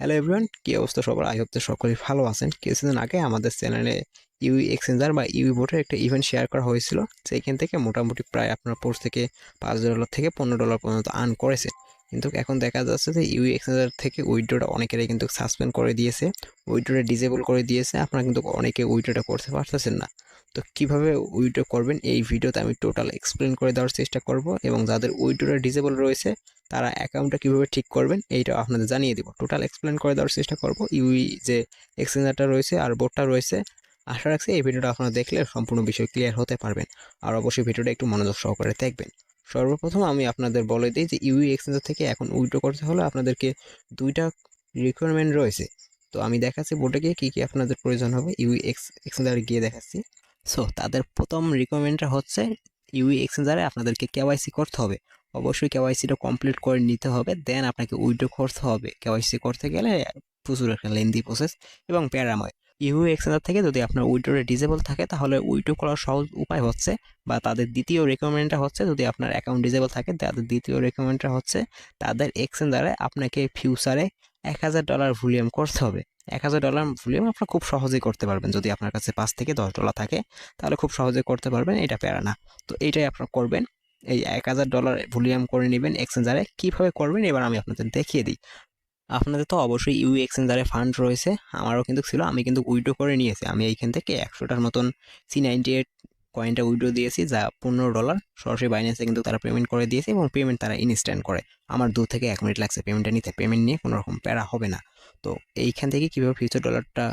Hello everyone কী অবস্থা সবার? I হতে সকলেই ভালো আছেন। কিছুদিন আগে আমাদের চ্যানেলে ইউই এক্সচেঞ্জার বা ইউই বোর্ডের একটা ইভেন্ট শেয়ার করা হয়েছিল। সেইখান থেকে মোটামুটি প্রায় আপনার পোস্ট থেকে পাঁচ ডলার থেকে পনেরো ডলার পর্যন্ত আর্ন করেছে। কিন্তু এখন দেখা যাচ্ছে যে ইউই এক্সচেঞ্জার থেকে উইড্রোটা অনেকেরাই কিন্তু সাসপেন্ড করে দিয়েছে। উইড্রোটা ডিসেবল করে দিয়েছে। আপনারা কিন্তু অনেকে উইড্রোটা করতে পারতেছেন না। তো কীভাবে উইড্রো করবেন, এই ভিডিওতে আমি টোটাল এক্সপ্লেন করে দেওয়ার চেষ্টা করব এবং যাদের উইড্রোটা ডিসেবল রয়েছে, তারা অ্যাকাউন্টটা কীভাবে ঠিক করবেন এইটা আপনাদের জানিয়ে দেবো। টোটাল এক্সপ্লেন করে দেওয়ার চেষ্টা করব। ইউই যে এক্সচেঞ্জারটা রয়েছে আর বোর্ডটা রয়েছে, আশা রাখছি এই ভিডিওটা আপনারা দেখলে সম্পূর্ণ বিষয় ক্লিয়ার হতে পারবেন। আর অবশ্যই ভিডিওটা একটু মনোযোগ সহকারে দেখবেন। সর্বপ্রথম আমি আপনাদের বলে দিই যে ইউই এক্সচেঞ্জার থেকে এখন উইড্রো করতে হলে আপনাদেরকে দুইটা রিকোয়ারমেন্ট রয়েছে। তো আমি দেখাচ্ছি বোর্ডে গিয়ে কী কী আপনাদের প্রয়োজন হবে। ইউই এক্স এক্সচেঞ্জারে গিয়ে দেখাচ্ছি। সো তাদের প্রথম রিকোয়ারমেন্টটা হচ্ছে ইউই এক্সচেঞ্জারে আপনাদেরকে কেওয়াইসি করতে হবে। অবশ্যই কেওয়াইসিটা কমপ্লিট করে নিতে হবে। দেন আপনাকে উইড্রো করতে হবে। কেওয়াইসি করতে গেলে প্রচুর একটা লেন্দি প্রসেস এবং প্যারাময়। ইউ এক্সচেঞ্জার থেকে যদি আপনার উইড্রোটা ডিজেবল থাকে, তাহলে উইড্রো করার সহজ উপায় হচ্ছে বা তাদের দ্বিতীয় রেকমেন্ডটা হচ্ছে যদি আপনার অ্যাকাউন্ট ডিজেবল থাকে, তাদের দ্বিতীয় রেকমেন্ডটা হচ্ছে তাদের এক্সচেঞ্জারে আপনাকে ফিউচারে এক হাজার ডলার ভলিউম করতে হবে। এক হাজার ডলার ভলিউম আপনার খুব সহজেই করতে পারবেন। যদি আপনার কাছে পাঁচ থেকে দশ ডলার থাকে, তাহলে খুব সহজে করতে পারবেন, এটা প্যারা না। তো এইটাই আপনারা করবেন। এই এক হাজার ডলার ভলিউম করে নেবেন এক্সচেঞ্জারে কীভাবে করবেন এবার আমি আপনাদের দেখিয়ে দিই। আপনাদের তো অবশ্যই ইউ এক্সচেঞ্জারে ফান্ড রয়েছে। আমারও কিন্তু ছিল, আমি কিন্তু উইডো করে নিয়েছি। আমি এইখান থেকে একশোটার মতন সি নাইনটি এইট কয়েনটা উইড্রো দিয়েছি, যা পনেরো ডলার সরাসরি বাইন্যান্সে কিন্তু তারা পেমেন্ট করে দিয়েছে এবং পেমেন্ট তারা ইনস্ট্যান্ট করে। আমার দু থেকে এক মিনিট লাগছে পেমেন্টটা নিতে। পেমেন্ট নিয়ে কোনো রকম প্যারা হবে না। তো এইখান থেকে কীভাবে ফিউচার ডলারটা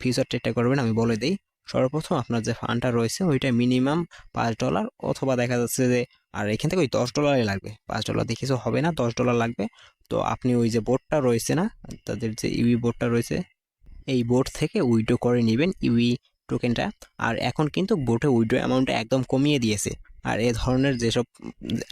ফিউচার ট্রেডটা করবেন আমি বলে দিই। সর্বপ্রথম আপনার যে ফান্ডটা রয়েছে, ওইটা মিনিমাম পাঁচ ডলার অথবা দেখা যাচ্ছে যে, আর এখান থেকে ওই দশ ডলারই লাগবে। পাঁচ ডলার দিয়ে কিছু হবে না, দশ ডলার লাগবে। তো আপনি ওই যে বোর্ডটা রয়েছে না, তাদের যে ইউই বোর্ডটা রয়েছে, এই বোর্ড থেকে উইড্রো করে নেবেন। ইউই টোকেনটা আর এখন কিন্তু বোটে উইড্রো অ্যামাউন্টটা একদম কমিয়ে দিয়েছে। আর এ ধরনের যেসব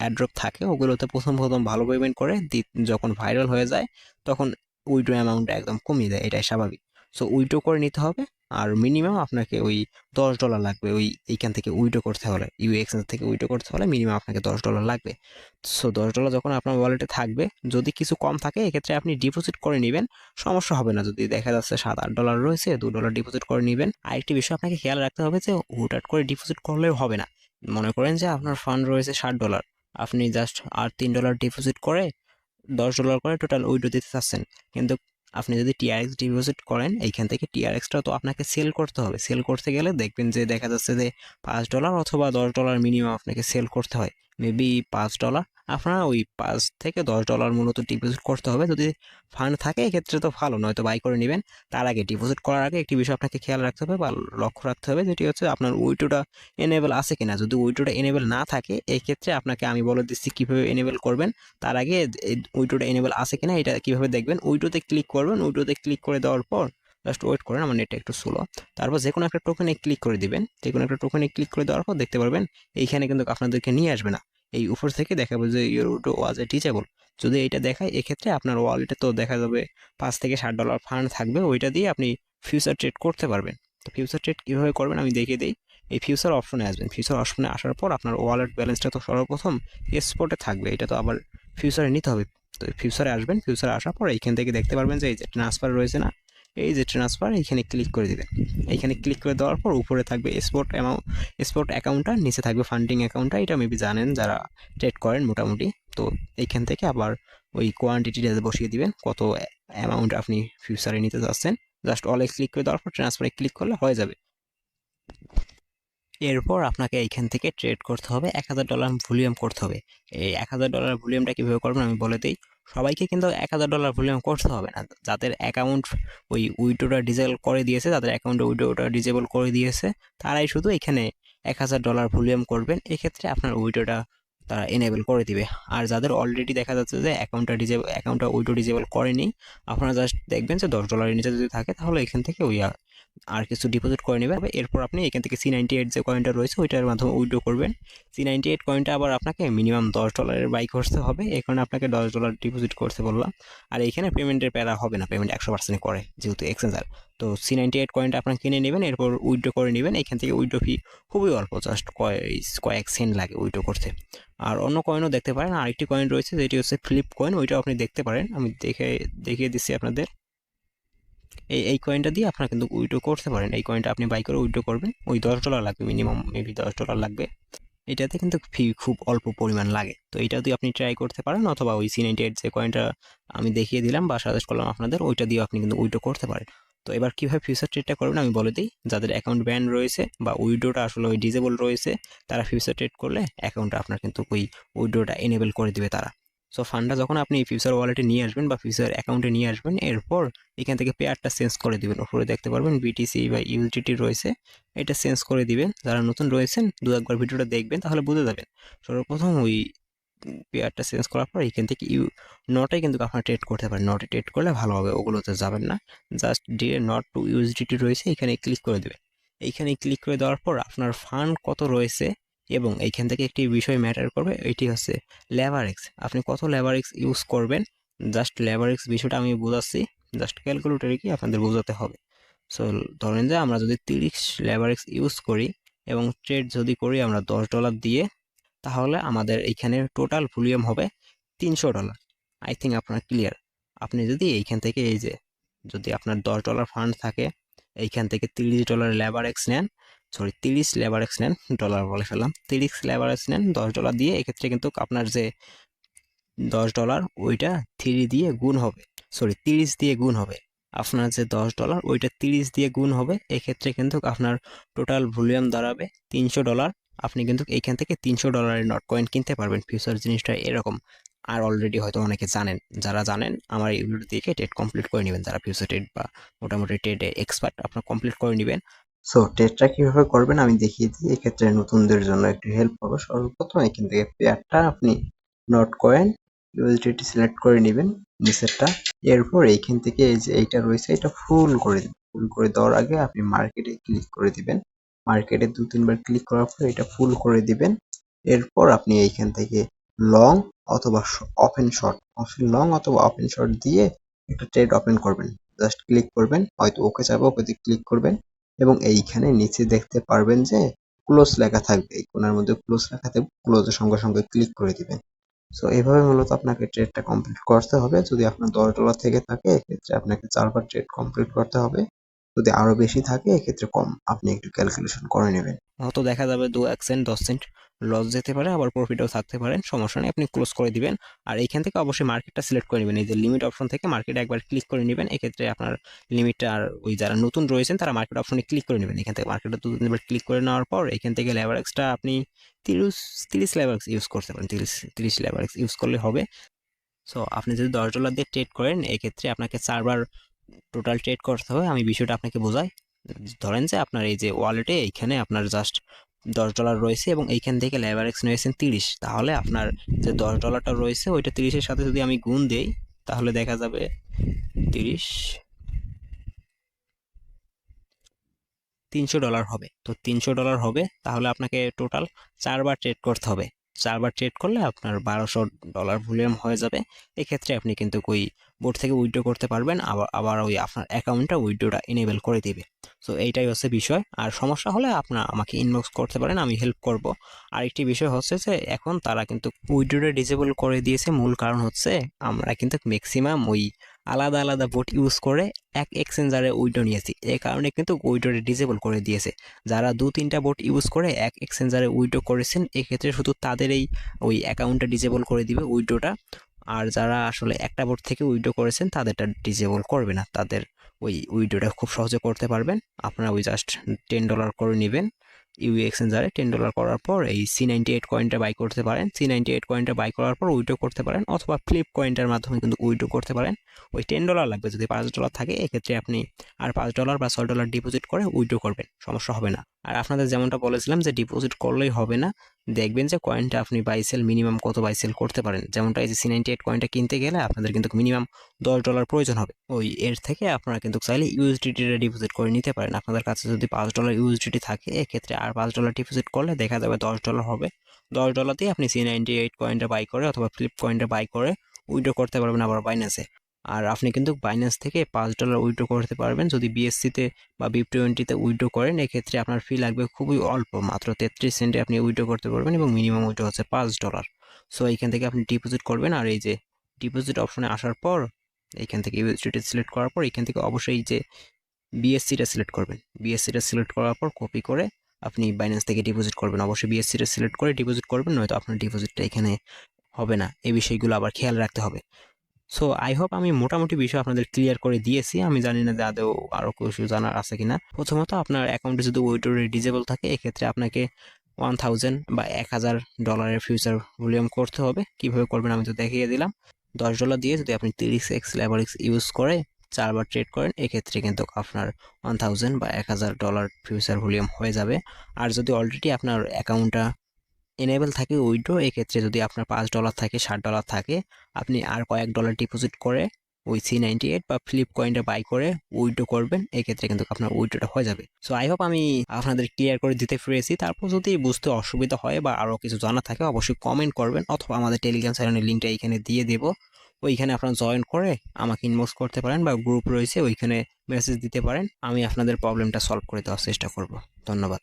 অ্যাড্রপ থাকে, ওগুলোতে প্রথম প্রথম ভালো পেমেন্ট করে যখন ভাইরাল হয়ে যায়, তখন উইড্রো অ্যামাউন্টটা একদম কমিয়ে দেয়, এটাই স্বাভাবিক। সো উইড্রো করে নিতে হবে আর মিনিমাম আপনাকে ওই দশ ডলার লাগবে ওই এইখান থেকে উইডো করতে হলে ইউ এক্সচেঞ্জ থেকে উইডো করতে হলে মিনিমাম আপনাকে দশ ডলার লাগবে। সো দশ ডলার যখন আপনার ওয়ালেটে থাকবে, যদি কিছু কম থাকে, এক্ষেত্রে আপনি ডিপোজিট করে নেবেন, সমস্যা হবে না। যদি দেখা যাচ্ছে সাত আট ডলার রয়েছে, দু ডলার ডিপোজিট করে নেবেন। আরেকটি বিষয় আপনাকে খেয়াল রাখতে হবে যে, হুটহাট করে ডিপোজিট করলেও হবে না। মনে করেন যে আপনার ফান্ড রয়েছে ষাট ডলার আপনি জাস্ট আর তিন ডলার ডিপোজিট করে দশ ডলার করে টোটাল উইডো দিতে চাচ্ছেন। কিন্তু আপনি যদি টিআরএক্স ডিপোজিট করেন, এইখান থেকে টিআরএক্সটা তো আপনাকে সেল করতে হবে। সেল করতে গেলে দেখবেন যে দেখা যাচ্ছে যে পাঁচ ডলার অথবা দশ ডলার মিনিমাম আপনাকে সেল করতে হয়। মেবি পাঁচ ডলার আপনার ওই পাঁচ থেকে দশ ডলার মূলত ডিপোজিট করতে হবে। যদি ফান্ড থাকে, এক্ষেত্রে তো ভালো, নয়তো বাই করে নেবেন। তার আগে ডিপোজিট করার আগে একটি বিষয় আপনাকে খেয়াল রাখতে হবে বা লক্ষ্য রাখতে হবে, যেটি হচ্ছে আপনার উইটোটা এনেবেল আছে কিনা। যদি উইটোটা এনেবেল না থাকে, এক্ষেত্রে আপনাকে আমি বলে দিচ্ছি কীভাবে এনেবেল করবেন। তার আগে উইটোটা এনেবেল আছে কিনা, এটা কীভাবে দেখবেন। উইটোতে ক্লিক করবেন। উইটোতে ক্লিক করে দেওয়ার পর জাস্ট ওয়েট করেন, আমার নেটটা একটু স্লো তারপর যে কোনো একটা টোকেনে ক্লিক করে দিবেন। যে কোনো একটা টোকেনে ক্লিক করে দেওয়ার পর দেখতে পারবেন, এইখানে কিন্তু আপনাদেরকে নিয়ে আসবে না। এই উপর থেকে দেখাবো যে ইউর ওয়াজ এ টিচেবল যদি এটা দেখায়, এক্ষেত্রে আপনার ওয়ালেটে তো দেখা যাবে পাঁচ থেকে ষাট ডলার ফান্ড থাকবে, ওইটা দিয়ে আপনি ফিউচার ট্রেড করতে পারবেন। তো ফিউচার ট্রেড কীভাবে করবেন আমি দেখিয়ে দিই। এই ফিউচার অপশনে আসবেন। ফিউচার অপশনে আসার পর আপনার ওয়ালেট ব্যালেন্সটা তো সর্বপ্রথম স্পটে থাকবে, এটা তো আবার ফিউচারে নিতে হবে। তো ফিউচারে আসবেন ফিউচারে আসার পর এইখান থেকে দেখতে পারবেন যে এই যে ট্রান্সফার রয়েছে না এই যে ট্রান্সফার এইখানে ক্লিক করে দেবেন। এইখানে ক্লিক করে দেওয়ার পর উপরে থাকবে স্পোর্ট অ্যামাউন্ট স্পট অ্যাকাউন্টটা নিচে থাকবে ফান্ডিং অ্যাকাউন্টটা এটা মেবি জানেন যারা ট্রেড করেন মোটামুটি। তো এইখান থেকে আবার ওই কোয়ান্টিটিটা বসিয়ে দিবেন, কত অ্যামাউন্ট আপনি ফিউচারে নিতে চাচ্ছেন। জাস্ট অলে ক্লিক করে দেওয়ার পর ট্রান্সফারে ক্লিক করলে হয়ে যাবে। এরপর আপনাকে এইখান থেকে ট্রেড করতে হবে। এক হাজার ডলার ভলিউম করতে হবে। এই এক হাজার ডলার ভলিউমটা কীভাবে করবেন আমি বলে দিই। সবাইকে কিন্তু এক হাজার ডলার ভলিউম করতে হবে না। যাদের অ্যাকাউন্ট ওই উইডোটা ডিজেবল করে দিয়েছে তাদের অ্যাকাউন্টে উইডোটা ডিজেবল করে দিয়েছে, তারাই শুধু এখানে এক হাজার ডলার ভলিউম করবেন। এক্ষেত্রে আপনার উইডোটা তারা এনেবল করে দিবে। আর যাদের অলরেডি দেখা যাচ্ছে যে অ্যাকাউন্টটা ডিজেবল অ্যাকাউন্টটা উইডো ডিজেবল করেনি, আপনারা জাস্ট দেখবেন যে দশ ডলারের নিচে যদি থাকে, তাহলে এখান থেকে ওই আর কিছু ডিপোজিট করে নেবেন। এরপর আপনি এখান থেকে সি নাইনটি এইট যে কয়েনটা রয়েছে, ওইটার মাধ্যমে উইড্রো করবেন। সি নাইনটি এইট কয়েনটা আবার আপনাকে মিনিমাম দশ ডলারের বাই করতে হবে। এখানে আপনাকে দশ ডলার ডিপোজিট করতে বললাম। আর এইখানে পেমেন্টের প্যারা হবে না পেমেন্ট একশো পার্সেন্ট করে, যেহেতু এক্সচেঞ্জার তো সি নাইনটি এইট কয়েনটা আপনার কিনে নেবেন, এরপর উইড্রো করে নেবেন। এখান থেকে উইড্রো ফি খুবই অল্প জাস্ট কয়েক সেন্ট লাগে উইড্রো করতে। আর অন্য কয়েনও দেখতে পারেন, আরেকটি কয়েন রয়েছে, যেটি হচ্ছে ফ্লিপ কয়েন ওইটাও আপনি দেখতে পারেন। আমি দেখে, দেখিয়ে দিচ্ছি আপনাদের। এই এই কয়েনটা দিয়ে আপনারা কিন্তু উইড্রো করতে পারেন। এই কয়েনটা আপনি বাই করে উইড্রো করবেন। ওই দশ ডলার লাগবে মিনিমাম মেবি দশ ডলার লাগবে। এটাতে কিন্তু ফি খুব অল্প পরিমাণ লাগে। তো এটা দিয়ে আপনি ট্রাই করতে পারেন অথবা ওই সি যে কয়েনটা আমি দেখিয়ে দিলাম বা সাজেস্ট করলাম আপনাদের, ওইটা দিয়ে আপনি কিন্তু উইড্রো করতে পারেন। তো এবার কীভাবে ফিউচার ট্রেডটা করবেন আমি বলে দিই। যাদের অ্যাকাউন্ট ব্যান রয়েছে বা উইড্রোটা আসলে ওই ডিজেবল রয়েছে, তারা ফিউচার ট্রেড করলে অ্যাকাউন্টটা আপনার কিন্তু ওই উইড্রোটা এনেবল করে দিবে তারা। সো ফান্ডটা যখন আপনি ফিউচার ওয়ালেটে নিয়ে আসবেন বা ফিউচার অ্যাকাউন্টে নিয়ে আসবেন, এরপর এখান থেকে পেয়ারটা চেঞ্জ করে দিবেন। উপরে দেখতে পারবেন বিটিসি বা ইউজিটি রয়েছে, এটা চেঞ্জ করে দিবেন। যারা নতুন রয়েছেন, দু একবার ভিডিওটা দেখবেন, তাহলে বুঝে যাবেন। সর্বপ্রথম ওই পেয়ারটা চেঞ্জ করার পর এখান থেকে ইউ নটে কিন্তু আপনারা ট্রেড করতে পারেন। নটে ট্রেড করলে ভালো হবে, ওগুলোতে যাবেন না। জাস্ট ডিরে নট টু ইউজিটি রয়েছে, এখানে ক্লিক করে দেবেন। এইখানে ক্লিক করে দেওয়ার পর আপনার ফান্ড কত রয়েছে এবং এইখান থেকে একটি বিষয় ম্যাটার করবে, এটি হচ্ছে লেভারেক্স আপনি কত লেভারেক্স ইউজ করবেন? জাস্ট লেভারেক্স বিষয়টা আমি বোঝাচ্ছি। জাস্ট ক্যালকুলেটারে কি আপনাদের বোঝাতে হবে। সো ধরেন যে আমরা যদি তিরিশ লেভারেক্স ইউজ করি এবং ট্রেড যদি করি আমরা দশ ডলার দিয়ে, তাহলে আমাদের এইখানে টোটাল ভলিউম হবে তিনশো ডলার আই থিঙ্ক আপনার ক্লিয়ার আপনি যদি এইখান থেকে এই যে, যদি আপনার দশ ডলার ফান্ড থাকে, এইখান থেকে তিরিশ ডলার লেবার এক্স নেন সরি, তিরিশ লেবার নেন ডলার বলে ফেললাম। তিরিশ লেবার নেন দশ ডলার দিয়ে এক্ষেত্রে কিন্তু আপনার যে দশ ডলার ওইটা থ্রি দিয়ে গুণ হবে। সরি, তিরিশ দিয়ে গুণ হবে। আপনার যে দশ ডলার ওইটা তিরিশ দিয়ে গুণ হবে। এক্ষেত্রে কিন্তু আপনার টোটাল ভলিউম দাঁড়াবে তিনশো ডলার আপনি কিন্তু এইখান থেকে তিনশো ডলারের নট কয়েন কিনতে পারবেন। ফিউচার জিনিসটা এরকম। আর অলরেডি হয়তো অনেকে জানেন, যারা জানেন, আমার এই ভিডিও দিয়ে টেট কমপ্লিট করে নেবেন। যারা ফিউচার টেট বা মোটামুটি টেটে এক্সপার্ট আপনার কমপ্লিট করে নেবেন। সো টেটটা কীভাবে করবেন আমি দেখিয়ে দিই। এক্ষেত্রে নতুনদের জন্য একটু হেল্প হবে সর্বপ্রথম এখান থেকে পেয়ারটা আপনি নট কয়েন ইউএসডিটি সিলেক্ট করে নেবেন নিচেরটা। এরপর এইখান থেকে এই যে এইটা রয়েছে, এটা ফুল করে ফুল করে দেওয়ার আগে আপনি মার্কেটে ক্লিক করে দিবেন। মার্কেটে দু, তিনবার ক্লিক করার পর এটা ফুল করে দিবেন। এরপর আপনি এইখান থেকে লং অথবা ওপেন শর্ট লং অথবা ওপেন শর্ট দিয়ে একটা ট্রেড ওপেন করবেন। জাস্ট ক্লিক করবেন, হয়তো ওকে চাপে ওকে ক্লিক করবেন। এবং এইখানে নিচে দেখতে পারবেন যে ক্লোজ লেখা থাকবে। এই কোনার মধ্যে ক্লোজ লেখা থাকবে ক্লোজের সঙ্গে সঙ্গে ক্লিক করে দিবেন। সো এইভাবে মূলত আপনাকে ট্রেডটা কমপ্লিট করতে হবে। যদি আপনার দশ ডলার থেকে থাকে, এক্ষেত্রে আপনাকে চারবার ট্রেড কমপ্লিট করতে হবে। যদি আরও বেশি থাকে, এক্ষেত্রে কম, আপনি একটু ক্যালকুলেশন করে নেবেন। হয়তো দেখা যাবে দু এক সেন্ট দশ সেন্ট লস যেতে পারে, আবার প্রফিটও থাকতে পারেন সমস্যা নেই, আপনি ক্লোজ করে দিবেন। আর এইখান থেকে অবশ্যই মার্কেটটা সিলেক্ট করে নেবেন। এই যে লিমিট অপশন থেকে মার্কেটে একবার ক্লিক করে নেবেন। এক্ষেত্রে আপনার লিমিটটা আর ওই যারা নতুন রয়েছেন, তারা মার্কেট অপশনে ক্লিক করে নেবেন। এখান থেকে মার্কেটটা দু তিনবার ক্লিক করে নেওয়ার পর, এখান থেকে লেভারেক্সটা আপনি তিরিশ তিরিশ লেভারেক্স ইউজ করতে পারেন। তিরিশ তিরিশ লেভারেক্স ইউজ করলে হবে। সো আপনি যদি দশ ডলার দিয়ে ট্রেড করেন, এক্ষেত্রে আপনাকে চারবার টোটাল ট্রেড করতে হবে। আমি বিষয়টা আপনাকে বোঝাই। ধরেন যে আপনার এই যে ওয়ালেটে এইখানে আপনার জাস্ট দশ ডলার রয়েছে এবং এইখান থেকে লেবার এক্স নিয়েছেন তিরিশ। তাহলে আপনার যে দশ ডলারটা রয়েছে, ওইটা তিরিশের সাথে যদি আমি গুণ দেই, তাহলে দেখা যাবে তিরিশ তিনশো ডলার হবে। তো তিনশো ডলার হবে, তাহলে আপনাকে টোটাল চারবার ট্রেড করতে হবে। চারবার ট্রেড করলে আপনার বারোশো ডলার ভলিউম হয়ে যাবে। এক্ষেত্রে আপনি কিন্তু ওই বোর্ড থেকে উইথড্র করতে পারবেন, আবার আবার ওই আপনার অ্যাকাউন্টটা উইথড্রটা এনেবেল করে দিবে। সো এইটাই হচ্ছে বিষয়। আর সমস্যা হলে আপনার আমাকে ইনবক্স করতে পারেন, আমি হেল্প করব। আর একটি বিষয় হচ্ছে যে, এখন তারা কিন্তু উইথড্রোটা ডিজেবল করে দিয়েছে। মূল কারণ হচ্ছে, আমরা কিন্তু ম্যাক্সিমাম ওই আলাদা আলাদা বোট ইউজ করে এক এক্সচেঞ্জারে উইডো নিয়েছি। এই কারণে কিন্তু উইডোটা ডিজেবল করে দিয়েছে। যারা দু তিনটা বোট ইউজ করে এক এক্সচেঞ্জারে উইডো করেছেন, এক্ষেত্রে শুধু তাদেরই ওই অ্যাকাউন্টটা ডিজেবল করে দিবে উইডোটা আর যারা আসলে একটা বোর্ড থেকে উইডো করেছেন, তাদেরটা ডিজেবল করবে না। তাদের ওই উইডোটা খুব সহজে করতে পারবেন। আপনারা ওই জাস্ট টেন ডলার করে নেবেন। ইউ এক্সচেঞ্জারে টেন ডলার করার পর এই সি নাইনটি এইট কয়েনটা বাই করতে পারেন। সি নাইনটি এইট কয়েনটা বাই করার পর উইড্রো করতে পারেন অথবা ফ্লিপ কয়েনটার মাধ্যমে কিন্তু উইড্রো করতে পারেন। ওই টেন ডলার লাগবে, যদি পাঁচ ডলার থাকে, এক্ষেত্রে আপনি আর পাঁচ ডলার বা ছয় ডলার ডিপোজিট করে উইড্রো করবেন, সমস্যা হবে না। আর আপনাদের যেমনটা বলেছিলাম যে ডিপোজিট করলেই হবে না দেখবেন যে কয়েনটা আপনি বাইসেল মিনিমাম কত বাইসেল করতে পারেন। যেমনটা এই যে সি নাইনটি এইট কয়েনটা কিনতে গেলে আপনাদের কিন্তু মিনিমাম দশ ডলার প্রয়োজন হবে। ওই এর থেকে আপনারা কিন্তু চাইলে ইউএসডিটিটা ডিপোজিট করে নিতে পারেন। আপনাদের কাছে যদি পাঁচ ডলার ইউএসডিটি থাকে, এক্ষেত্রে আর পাঁচ ডলার ডিপোজিট করলে দেখা যাবে দশ ডলার হবে। দশ ডলার দিয়ে আপনি সি নাইনটি এইট কয়েনটা বাই করে অথবা ফ্লিপ কয়েনটা বাই করে উইড্রো করতে পারবেন আবার বাইন্যান্সে আর আপনি কিন্তু বাইন্যান্স থেকে পাঁচ ডলার উইড্রো করতে পারবেন। যদি বিএসসিতে বা বি টোয়েন্টিতে উইড্রো করেন, এক্ষেত্রে আপনার ফি লাগবে খুবই অল্প। মাত্র তেত্রিশ সেন্টে আপনি উইড্রো করতে পারবেন এবং মিনিমাম উইড্রো হচ্ছে পাঁচ ডলার সো এইখান থেকে আপনি ডিপোজিট করবেন আর এই যে ডিপোজিট অপশনে আসার পর, এইখান থেকে ইউএসডিটি সিলেক্ট করার পর এখান থেকে অবশ্যই যে বিএসসিটা সিলেক্ট করবেন। বিএসসিটা সিলেক্ট করার পর কপি করে আপনি বাইন্যান্স থেকে ডিপোজিট করবেন। অবশ্যই বিএসসিটা সিলেক্ট করে ডিপোজিট করবেন, নয়তো আপনার ডিপোজিটটা এখানে হবে না। এই বিষয়গুলো আবার খেয়াল রাখতে হবে। সো আই হোপ আমি মোটামুটি বিষয় আপনাদের ক্লিয়ার করে দিয়েছি। আমি জানি না যে আদৌ আরও কিছু জানার আছে কিনা। প্রথমত, আপনার অ্যাকাউন্টে যদি উইড্রোরে ডিজেবল থাকে, এক্ষেত্রে আপনাকে ওয়ান থাউজেন্ড বা এক হাজার ডলারের ফিউচার ভলিউম করতে হবে। কীভাবে করবেন আমি তো দেখিয়ে দিলাম। দশ ডলার দিয়ে যদি আপনি তিরিশ এক্স লেভারিক্স ইউজ করে চারবার ট্রেড করেন, এক্ষেত্রে কিন্তু আপনার ওয়ান থাউজেন্ড বা এক হাজার ডলার ফিউচার ভলিউম হয়ে যাবে। আর যদি অলরেডি আপনার অ্যাকাউন্টটা এনেবল থাকে উইড্রো এক্ষেত্রে যদি আপনার পাঁচ ডলার থাকে ষাট ডলার থাকে, আপনি আর কয়েক ডলার ডিপোজিট করে ওই সি নাইনটি এইট বা ফ্লিপ কয়েনটা বাই করে উইড্রো করবেন, এক্ষেত্রে কিন্তু আপনার উইড্রোটা হয়ে যাবে। সো আই হোপ আমি আপনাদের ক্লিয়ার করে দিতে পেরেছি। তারপর যদি বুঝতে অসুবিধা হয় বা আরও কিছু জানা থাকে, অবশ্যই কমেন্ট করবেন অথবা আমাদের টেলিগ্রাম চ্যানেলের লিঙ্কটা এখানে দিয়ে দেবো। ওইখানে আপনারা জয়েন করে আমাকে ইনবক্স করতে পারেন বা গ্রুপ রয়েছে, ওইখানে মেসেজ দিতে পারেন। আমি আপনাদের প্রবলেমটা সলভ করে দেওয়ার চেষ্টা করব। ধন্যবাদ।